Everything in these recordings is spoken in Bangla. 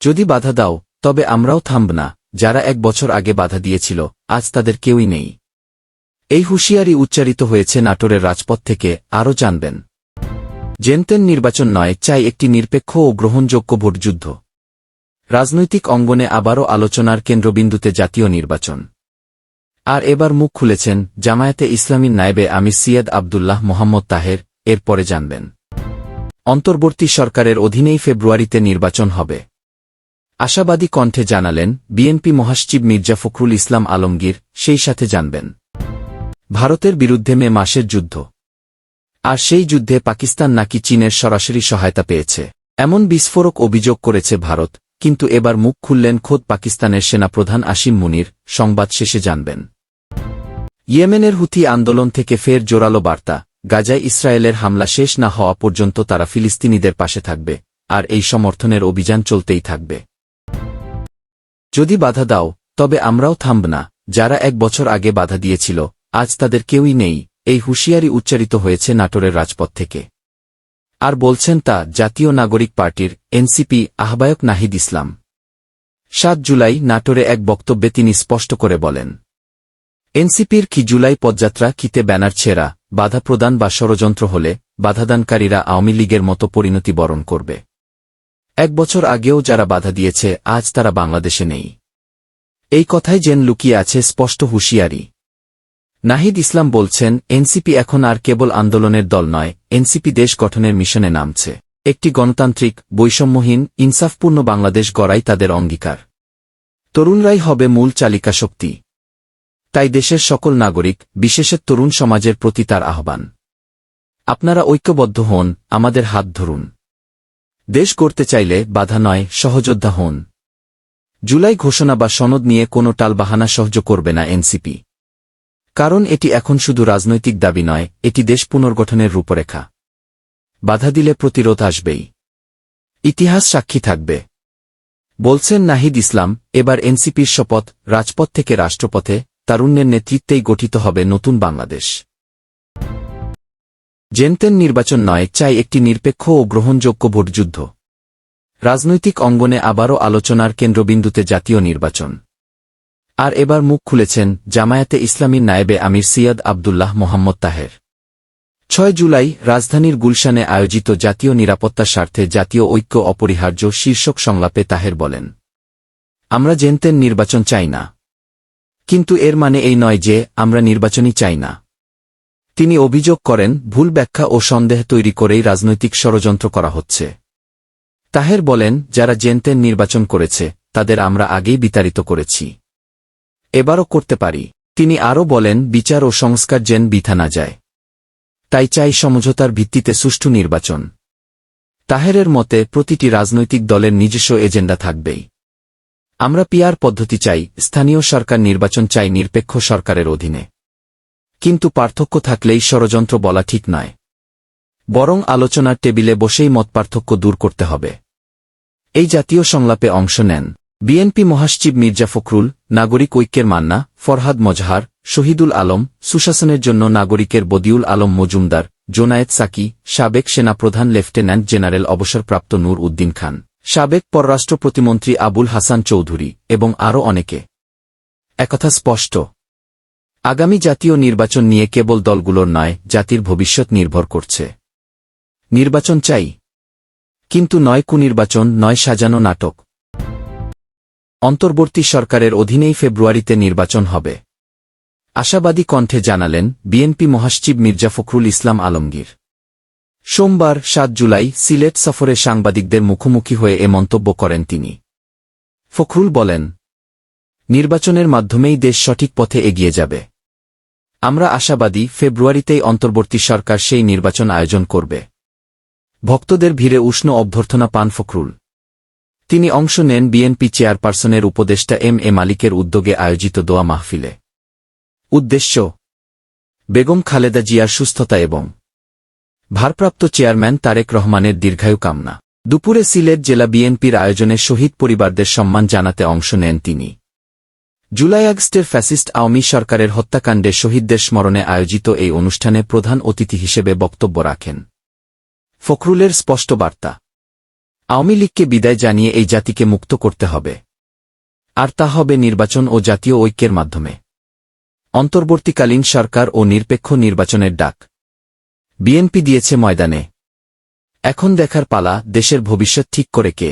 যদি বাধা দাও, তবে আমরাও থামব না, যারা এক বছর আগে বাধা দিয়েছিল, আজ তাদের কেউই নেই। এই হুঁশিয়ারি উচ্চারিত হয়েছে নাটোরের রাজপথ থেকে, আরও জানবেন। জেনতেন নির্বাচন নয়, চাই একটি নিরপেক্ষ ও গ্রহণযোগ্য ভোটযুদ্ধ। রাজনৈতিক অঙ্গনে আবারও আলোচনার কেন্দ্রবিন্দুতে জাতীয় নির্বাচন। আর এবার মুখ খুলেছেন, জামায়াতে ইসলামীর নায়েবে আমি সিয়াদ আবদুল্লাহ মোহাম্মদ তাহের, এরপরে জানবেন। অন্তর্বর্তী সরকারের অধীনেই ফেব্রুয়ারিতে নির্বাচন হবে। আশাবাদী কণ্ঠে জানালেন, বিএনপি মহাসচিব মির্জা ফখরুল ইসলাম আলমগীর, সেই সাথে জানবেন। ভারতের বিরুদ্ধে মে মাসের যুদ্ধ। আর সেই যুদ্ধে পাকিস্তান নাকি চীনের সরাসরি সহায়তা পেয়েছে। এমন বিস্ফোরক অভিযোগ করেছে ভারত, কিন্তু এবার মুখ খুললেন খোদ পাকিস্তানের সেনাপ্রধান আসিম মুনির, সংবাদ শেষে জানবেন। ইয়েমেনের হুথি আন্দোলন থেকে ফের জোরালো বার্তা, গাজায় ইসরায়েলের হামলা শেষ না হওয়া পর্যন্ত তারা ফিলিস্তিনিদের পাশে থাকবে, আর এই সমর্থনের অভিযান চলতেই থাকবে। যদি বাধা দাও, তবে আমরাও থামব না। যারা এক বছর আগে বাধা দিয়েছিল, আজ তাদের কেউই নেই। এই হুঁশিয়ারি উচ্চারিত হয়েছে নাটোরের রাজপথ থেকে। আর বলছেন তা জাতীয় নাগরিক পার্টির এনসিপি আহ্বায়ক নাহিদ ইসলাম। সাত জুলাই নাটোরে এক বক্তব্যে তিনি স্পষ্ট করে বলেন, এনসিপির কি জুলাই পদযাত্রা, কিতে ব্যানার ছেঁড়া, বাধা প্রদান বা ষড়যন্ত্র হলে বাধাদানকারীরা আওয়ামী লীগের মতো পরিণতি বরণ করবে। এক বছর আগেও যারা বাধা দিয়েছে, আজ তারা বাংলাদেশে নেই। এই কথাই যেন লুকিয়ে আছে স্পষ্ট হুঁশিয়ারি। নাহিদ ইসলাম বলছেন, এনসিপি এখন আর কেবল আন্দোলনের দল নয়, এনসিপি দেশ গঠনের মিশনে নামছে। একটি গণতান্ত্রিক, বৈষম্যহীন, ইনসাফপূর্ণ বাংলাদেশ গড়াই তাদের অঙ্গীকার। তরুণরাই হবে মূল চালিকা শক্তি। তাই দেশের সকল নাগরিক, বিশেষত তরুণ সমাজের প্রতি তার আহ্বান। আপনারা ঐক্যবদ্ধ হন, আমাদের হাত ধরুন। দেশ করতে চাইলে বাধা নয়, সহযোদ্ধা হন। জুলাই ঘোষণা বা সনদ নিয়ে কোনো টালবাহানা সহ্য করবে না এনসিপি। কারণ এটি এখন শুধু রাজনৈতিক দাবি নয়, এটি দেশ পুনর্গঠনের রূপরেখা। বাধা দিলে প্রতিরোধ আসবেই। ইতিহাস সাক্ষী থাকবে। বলছেন নাহিদ ইসলাম, এবার এনসিপির শপথ রাজপথ থেকে রাষ্ট্রপথে, তারুণ্যের নেতৃত্বেই গঠিত হবে নতুন বাংলাদেশ। জেনতেন নির্বাচন নয়, চাই একটি নিরপেক্ষ ও গ্রহণযোগ্য ভোটযুদ্ধ। রাজনৈতিক অঙ্গনে আবারও আলোচনার কেন্দ্রবিন্দুতে জাতীয় নির্বাচন। আর এবার মুখ খুলেছেন জামায়াতে ইসলামীর নায়েবে আমির সিয়াদ আবদুল্লাহ মোহাম্মদ তাহের। ছয় জুলাই রাজধানীর গুলশানে আয়োজিত জাতীয় নিরাপত্তা স্বার্থে জাতীয় ঐক্য অপরিহার্য শীর্ষক সংলাপে তাহের বলেন, আমরা জেনতেন নির্বাচন চাই না। কিন্তু এর মানে এই নয় যে আমরা নির্বাচনই চাই না। তিনি অভিযোগ করেন, ভুল ব্যাখ্যা ও সন্দেহ তৈরি করেই রাজনৈতিক ষড়যন্ত্র করা হচ্ছে। তাহের বলেন, যারা জেনতেন নির্বাচন করেছে, তাদের আমরা আগেই বিতাড়িত করেছি। এবারও করতে পারি। তিনি আরও বলেন, বিচার ও সংস্কার জেন বিথা না যায়। তাই চাই সমঝোতার ভিত্তিতে সুষ্ঠু নির্বাচন। তাহেরের মতে, প্রতিটি রাজনৈতিক দলের নিজস্ব এজেন্ডা থাকবেই। আমরা পিয়ার পদ্ধতি চাই, স্থানীয় সরকার নির্বাচন চাই নিরপেক্ষ সরকারের অধীনে। কিন্তু পার্থক্য থাকলেই ষড়যন্ত্র বলা ঠিক নয়। বরং আলোচনার টেবিলে বসেই মতপার্থক্য দূর করতে হবে। এই জাতীয় সংলাপে অংশ নেন। বিএনপি মহাসচিব মির্জা ফখরুল, নাগরিক ঐক্যের মান্না, ফরহাদ মজহার, শহীদুল আলম, সুশাসনের জন্য নাগরিকের বদিউল আলম মজুমদার জোনায়েত সাকি, সাবেক সেনাপ্রধান লেফটেন্যান্ট জেনারেল অবসরপ্রাপ্ত নূর উদ্দিন খান, সাবেক পররাষ্ট্র প্রতিমন্ত্রী আবুল হাসান চৌধুরী এবং আরও অনেকে। একথা স্পষ্ট। আগামী জাতীয় নির্বাচন নিয়ে কেবল দলগুলোর নয়, জাতির ভবিষ্যৎ নির্ভর করছে। নির্বাচন চাই। কিন্তু নয় কুনির্বাচন, নয় সাজানো নাটক। অন্তর্বর্তী সরকারের অধীনেই ফেব্রুয়ারিতে নির্বাচন হবে। আশাবাদী কণ্ঠে জানালেন বিএনপি মহাসচিব মির্জা ফখরুল ইসলাম আলমগীর। সোমবার, সাত জুলাই, সিলেট সফরে সাংবাদিকদের মুখোমুখি হয়ে এ মন্তব্য করেন তিনি। ফখরুল বলেন নির্বাচনের মাধ্যমেই দেশ সঠিক পথে এগিয়ে যাবে। আমরা আশাবাদী ফেব্রুয়ারিতেই অন্তর্বর্তী সরকার সেই নির্বাচন আয়োজন করবে। ভক্তদের ভিড়ে উষ্ণ অভ্যর্থনা পান ফখরুল। তিনি অংশ নেন বিএনপি চেয়ারপারসনের উপদেষ্টা এম এ মালিকের উদ্যোগে আয়োজিত দোয়া মাহফিলে। উদ্দেশ্য, বেগম খালেদা জিয়ার সুস্থতা এবং ভারপ্রাপ্ত চেয়ারম্যান তারেক রহমানের দীর্ঘায়ু কামনা। দুপুরে সিলেট জেলা বিএনপির আয়োজনে শহীদ পরিবারদের সম্মান জানাতে অংশ নেন তিনি। জুলাই আগস্টের ফ্যাসিস্ট আওয়ামী সরকারের হত্যাকাণ্ডে শহীদদের স্মরণে আয়োজিত এই অনুষ্ঠানে প্রধান অতিথি হিসেবে বক্তব্য রাখেন। ফখরুলের স্পষ্ট বার্তা, আওয়ামী লীগকে বিদায় জানিয়ে এই জাতিকে মুক্ত করতে হবে। আর তা হবে নির্বাচন ও জাতীয় ঐক্যের মাধ্যমে। অন্তর্বর্তীকালীন সরকার ও নিরপেক্ষ নির্বাচনের ডাক। বিএনপি দিয়েছে ময়দানে। এখন দেখার পালা, দেশের ভবিষ্যৎ ঠিক করে কে?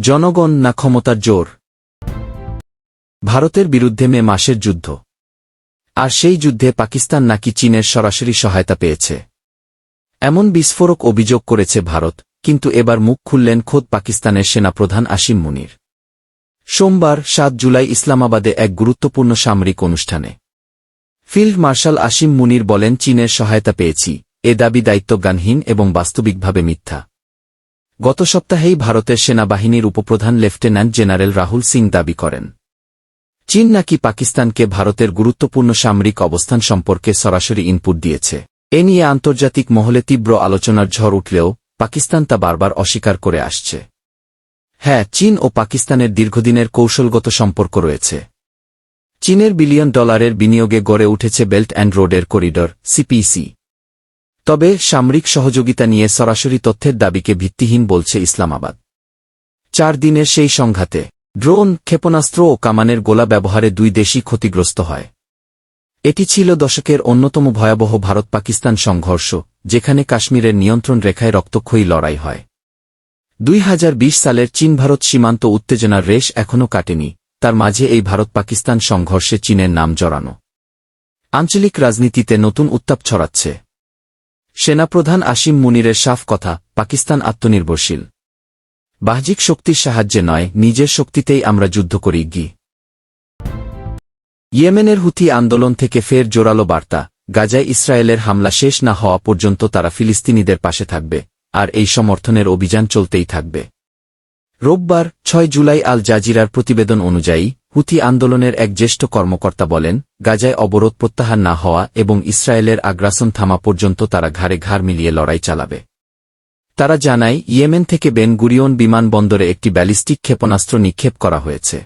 জনগণ না ক্ষমতার জোর? ভারতের বিরুদ্ধে মে মাসের যুদ্ধ। আর সেই যুদ্ধে পাকিস্তান নাকি চীনের সরাসরি সহায়তা পেয়েছে। এমন বিস্ফোরক অভিযোগ করেছে ভারত, কিন্তু এবার মুখ খুললেন খোদ পাকিস্তানের সেনাপ্রধান আসিম মুনির। সোমবার, সাত জুলাই ইসলামাবাদে এক গুরুত্বপূর্ণ সামরিক অনুষ্ঠানে। ফিল্ড মার্শাল আসিম মুনির বলেন, চীনের সহায়তা পেয়েছি। এ দাবি দায়িত্বজ্ঞানহীন এবং বাস্তবিকভাবে মিথ্যা। গত সপ্তাহেই ভারতের সেনাবাহিনীর উপপ্রধান লেফটেন্যান্ট জেনারেল রাহুল সিং দাবি করেন। চীন নাকি পাকিস্তানকে ভারতের গুরুত্বপূর্ণ সামরিক অবস্থান সম্পর্কে সরাসরি ইনপুট দিয়েছে। এ নিয়ে আন্তর্জাতিক মহলে তীব্র আলোচনার ঝড় উঠলেও পাকিস্তান তা বারবার অস্বীকার করে আসছে। হ্যাঁ চীন ও পাকিস্তানের দীর্ঘদিনের কৌশলগত সম্পর্ক রয়েছে। চীনের বিলিয়ন ডলারের বিনিয়োগে গড়ে উঠেছে বেল্ট অ্যান্ড রোডের করিডর সিপিসি তবে সামরিক সহযোগিতা নিয়ে সরাসরি তথ্যের দাবিকে ভিত্তিহীন বলছে ইসলামাবাদ। চার দিনের সেই সংঘাতে ড্রোন ক্ষেপণাস্ত্র ও কামানের গোলা ব্যবহারে দুই দেশই ক্ষতিগ্রস্ত হয়। এটি ছিল দশকের অন্যতম ভয়াবহ ভারত পাকিস্তান সংঘর্ষ, যেখানে কাশ্মীরের নিয়ন্ত্রণ রেখায় রক্তক্ষয়ী লড়াই হয়। দুই হাজার বিশ সালের চীন ভারত সীমান্ত উত্তেজনার রেশ এখনও কাটেনি, তার মাঝে এই ভারত পাকিস্তান সংঘর্ষে চীনের নাম জড়ানো। আঞ্চলিক রাজনীতিতে নতুন উত্তাপ ছড়াচ্ছে। সেনাপ্রধান আসিম মুনিরের সাফ কথা, পাকিস্তান আত্মনির্ভরশীল। বাহ্যিক শক্তির সাহায্যে নয়, নিজের শক্তিতেই আমরা যুদ্ধ করি, গি। ইয়েমেনের হুথি আন্দোলন থেকে ফের জোরালো বার্তা, গাজায় ইসরায়েলের হামলা শেষ না হওয়া পর্যন্ত তারা ফিলিস্তিনিদের পাশে থাকবে, আর এই সমর্থনের অভিযান চলতেই থাকবে। রোববার, ছয় জুলাই আল জাজিরার প্রতিবেদন অনুযায়ী, হুথি আন্দোলনের এক জ্যেষ্ঠ কর্মকর্তা বলেন, গাজায় অবরোধ প্রত্যাহার না হওয়া এবং ইসরায়েলের আগ্রাসন থামা পর্যন্ত তারা ঘাড়ে ঘাড় মিলিয়ে লড়াই চালাবে। তারা জানায়, ইয়েমেন থেকে বেন গুরিয়ন বিমানবন্দরে একটি ব্যালিস্টিক ক্ষেপণাস্ত্র নিক্ষেপ করা হয়েছে।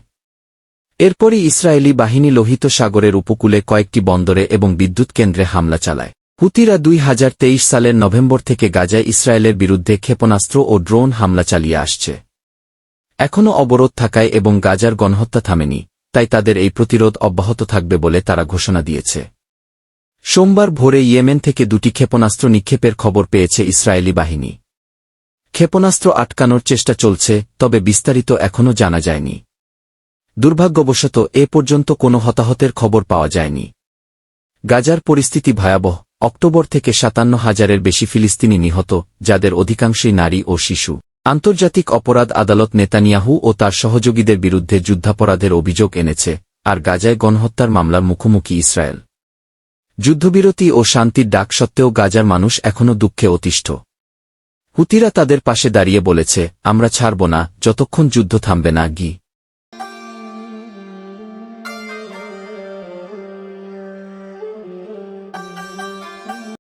এরপরই ইসরায়েলি বাহিনী লোহিত সাগরের উপকূলে কয়েকটি বন্দরে এবং বিদ্যুৎ কেন্দ্রে হামলা চালায়। হুতিরা দুই হাজার তেইশ সালের নভেম্বর থেকে গাজায় ইসরায়েলের বিরুদ্ধে ক্ষেপণাস্ত্র ও ড্রোন হামলা চালিয়ে আসছে। এখনও অবরোধ থাকায় এবং গাজার গণহত্যা থামেনি, তাই তাদের এই প্রতিরোধ অব্যাহত থাকবে বলে তারা ঘোষণা দিয়েছে। সোমবার ভোরে ইয়েমেন থেকে দুটি ক্ষেপণাস্ত্র নিক্ষেপের খবর পেয়েছে ইসরায়েলি বাহিনী। ক্ষেপণাস্ত্র আটকানোর চেষ্টা চলছে, তবে বিস্তারিত এখনও জানা যায়নি। দুর্ভাগ্যবশত, এ পর্যন্ত কোনো হতাহতের খবর পাওয়া যায়নি। গাজার পরিস্থিতি ভয়াবহ। অক্টোবর থেকে সাতান্ন হাজারের বেশি ফিলিস্তিনি নিহত, যাদের অধিকাংশই নারী ও শিশু। আন্তর্জাতিক অপরাধ আদালত নেতানিয়াহু ও তার সহযোগীদের বিরুদ্ধে যুদ্ধাপরাধের অভিযোগ এনেছে, আর গাজায় গণহত্যার মামলার মুখোমুখি ইসরায়েল। যুদ্ধবিরতি ও শান্তির ডাক সত্ত্বেও গাজার মানুষ এখনও দুঃখে অতিষ্ঠ। হুতিরা তাদের পাশে দাঁড়িয়ে বলেছে আমরা ছাড়ব না যতক্ষণ যুদ্ধ থামবে না গি।